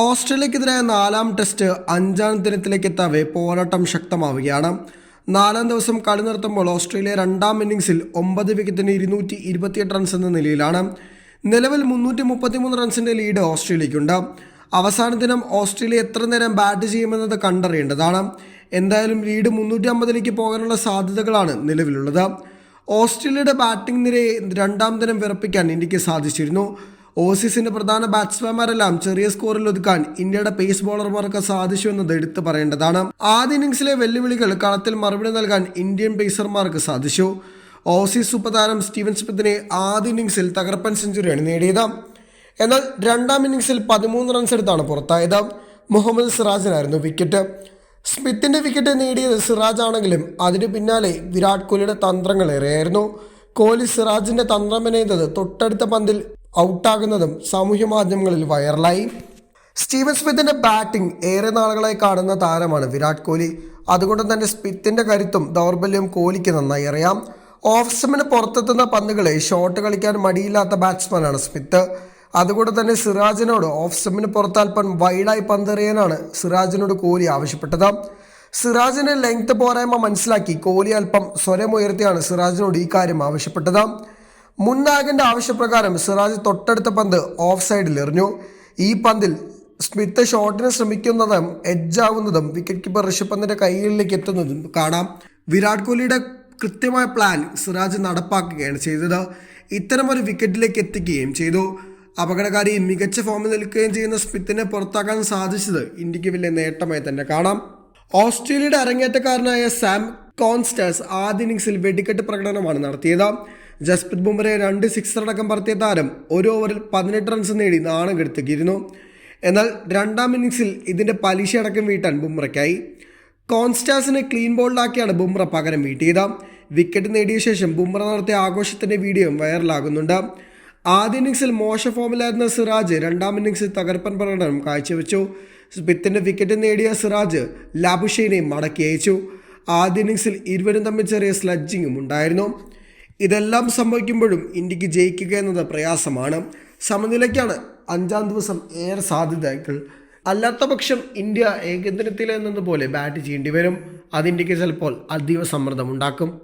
ഓസ്ട്രേലിയക്കെതിരായ നാലാം ടെസ്റ്റ് അഞ്ചാം ദിനത്തിലേക്ക് എത്താവെ പോരാട്ടം ശക്തമാവുകയാണ്. നാലാം ദിവസം കളി നിർത്തുമ്പോൾ ഓസ്ട്രേലിയ രണ്ടാം ഇന്നിംഗ്സിൽ ഒമ്പത് വിക്കറ്റിന് ഇരുന്നൂറ്റി ഇരുപത്തിയെട്ട് റൺസ് എന്ന നിലയിലാണ്. നിലവിൽ മുന്നൂറ്റി മുപ്പത്തിമൂന്ന് റൺസിന്റെ ലീഡ് ഓസ്ട്രേലിയക്കുണ്ട്. അവസാന ദിനം ഓസ്ട്രേലിയ എത്ര നേരം ബാറ്റ് ചെയ്യുമെന്നത് കണ്ടറിയേണ്ടതാണ്. എന്തായാലും ലീഡ് മുന്നൂറ്റി അമ്പതിലേക്ക് പോകാനുള്ള സാധ്യതകളാണ് നിലവിലുള്ളത്. ഓസ്ട്രേലിയയുടെ ബാറ്റിംഗ് നിരയെ രണ്ടാം ദിനം വിറപ്പിക്കാൻ ഇന്ത്യയ്ക്ക് സാധിച്ചിരുന്നു. ഓസീസിന്റെ പ്രധാന ബാറ്റ്സ്മാൻമാരെല്ലാം ചെറിയ സ്കോറിൽ ഒതുക്കാൻ ഇന്ത്യയുടെ പേസ് ബോളർമാർക്ക് സാധിച്ചു എന്നത് എടുത്തു പറയേണ്ടതാണ്. ആദ്യ ഇന്നിംഗ്സിലെ വെല്ലുവിളികൾ കളത്തിൽ മറുപടി നൽകാൻ ഇന്ത്യൻ പേസർമാർക്ക് സാധിച്ചു. ഓസീസ് സൂപ്പർതാരം സ്റ്റീവൻ സ്മിത്തിനെ ആദ്യ ഇന്നിംഗ്സിൽ തകർപ്പൻ സെഞ്ചുറിയാണ് നേടിയത്. എന്നാൽ രണ്ടാം ഇന്നിംഗ്സിൽ പതിമൂന്ന് റൺസ് എടുത്താണ് പുറത്തായത്. മുഹമ്മദ് സിറാജിനായിരുന്നു വിക്കറ്റ് സ്മിത്തിന്റെ വിക്കറ്റ് നേടിയത് സിറാജ് ആണെങ്കിലും അതിനു പിന്നാലെ വിരാട് കോഹ്ലിയുടെ തന്ത്രങ്ങളേറെയായിരുന്നു കോഹ്ലി സിറാജിന്റെ തന്ത്രമെനയുന്നത് തൊട്ടടുത്ത പന്തിൽ ഔട്ടാകുന്നതും സാമൂഹ്യ മാധ്യമങ്ങളിൽ വൈറലായി. സ്റ്റീവൻ സ്മിത്തിന്റെ ബാറ്റിംഗ് ഏറെ നാളുകളായി കാണുന്ന താരമാണ് വിരാട് കോഹ്ലി. അതുകൊണ്ട് തന്നെ സ്മിത്തിന്റെ കരുത്തും ദൗർബല്യവും കോഹ്ലിക്ക് നന്നായി അറിയാം. ഓഫ് സ്റ്റമിന് പുറത്തെത്തുന്ന പന്തുകളെ ഷോട്ട് കളിക്കാൻ മടിയില്ലാത്ത ബാറ്റ്സ്മാനാണ് സ്മിത്ത്. അതുകൊണ്ട് തന്നെ സിറാജിനോട് ഓഫ് സ്പിന്നിന് പുറത്തൽപ്പം വൈഡായി പന്തെറിയാനാണ് സിറാജിനോട് കോഹ്ലി ആവശ്യപ്പെട്ടത്. സിറാജിന്റെ ലെങ്ത് പോരായ്മ മനസ്സിലാക്കി കോഹ്ലി അല്പം സ്വരമുയർത്തിയാണ് സിറാജിനോട് ഈ കാര്യം ആവശ്യപ്പെട്ടത്. മുൻ നായകന്റെ ആവശ്യപ്രകാരം സിറാജ് തൊട്ടടുത്ത പന്ത് ഓഫ് സൈഡിൽ എറിഞ്ഞു. ഈ പന്തിൽ സ്മിത്ത് ഷോട്ടിന് ശ്രമിക്കുന്നതും എഡ്ജാവുന്നതും വിക്കറ്റ് കീപ്പർ ഋഷഭ് പന്തിന്റെ കൈകളിലേക്ക് എത്തുന്നതും കാണാം. വിരാട് കോഹ്ലിയുടെ കൃത്യമായ പ്ലാൻ സിറാജ് നടപ്പാക്കുകയാണ് ചെയ്തത്. ഇത്തരമൊരു വിക്കറ്റിലേക്ക് എത്തിക്കുകയും ചെയ്തു. അപകടകാരി മികച്ച ഫോമിൽ നിൽക്കുകയും ചെയ്യുന്ന സ്മിത്തിനെ പുറത്താക്കാൻ സാധിച്ചത് ഇന്ത്യയ്ക്ക് വലിയ നേട്ടമായി തന്നെ കാണാം. ഓസ്ട്രേലിയയുടെ അരങ്ങേറ്റക്കാരനായ സാം കോൺസ്റ്റേഴ്സ് ആദ്യ ഇന്നിംഗ്സിൽ വെടിക്കെട്ട് പ്രകടനമാണ് നടത്തിയത്. ജസ്പ്രീത് ബുംറയെ രണ്ട് സിക്സർ അടക്കം പറത്തിയ താരം ഒരു ഓവറിൽ പതിനെട്ട് റൺസ് നേടി നാണം കെടുത്തിക്കിയിരുന്നു എന്നാൽ രണ്ടാം ഇന്നിംഗ്സിൽ ഇതിന്റെ പലിശ അടക്കം വീട്ടാൻ ബുംറയ്ക്കായി. കോൺസ്റ്റാസിനെ ക്ലീൻ ബോൾഡാക്കിയാണ് ബുംറ പകരം വീട്ടിയത്. വിക്കറ്റ് നേടിയ ശേഷം ബുംറ നടത്തിയ ആഘോഷത്തിന്റെ വീഡിയോ വൈറലാകുന്നുണ്ട്. ആദ്യ ഇന്നിംഗ്സിൽ മോശ ഫോമിലായിരുന്ന സിറാജ് രണ്ടാം ഇന്നിംഗ്സിൽ തകർപ്പൻ പ്രകടനം കാഴ്ചവെച്ചു. സ്പിത്തിന്റെ വിക്കറ്റ് നേടിയ സിറാജ് ലാബുഷൈനെ മടക്കി അയച്ചു. ആദ്യ ഇന്നിംഗ്സിൽ ഇരുവരും തമ്മിൽ ചെറിയ സ്ലഡ്ജിങ്ങും ഉണ്ടായിരുന്നു. ഇതെല്ലാം സംഭവിക്കുമ്പോഴും ഇന്ത്യയ്ക്ക് ജയിക്കുക എന്നത് പ്രയാസമാണ്. സമനിലയ്ക്കാണ് അഞ്ചാം ദിവസം ഏറെ സാധ്യതകൾ. അല്ലാത്ത പക്ഷം ഇന്ത്യ ഏകദിനത്തിൽ എന്നതുപോലെ ബാറ്റ് ചെയ്യേണ്ടി വരും. അത് ഇന്ത്യയ്ക്ക് ചിലപ്പോൾ അതീവ സമ്മർദ്ദം ഉണ്ടാക്കും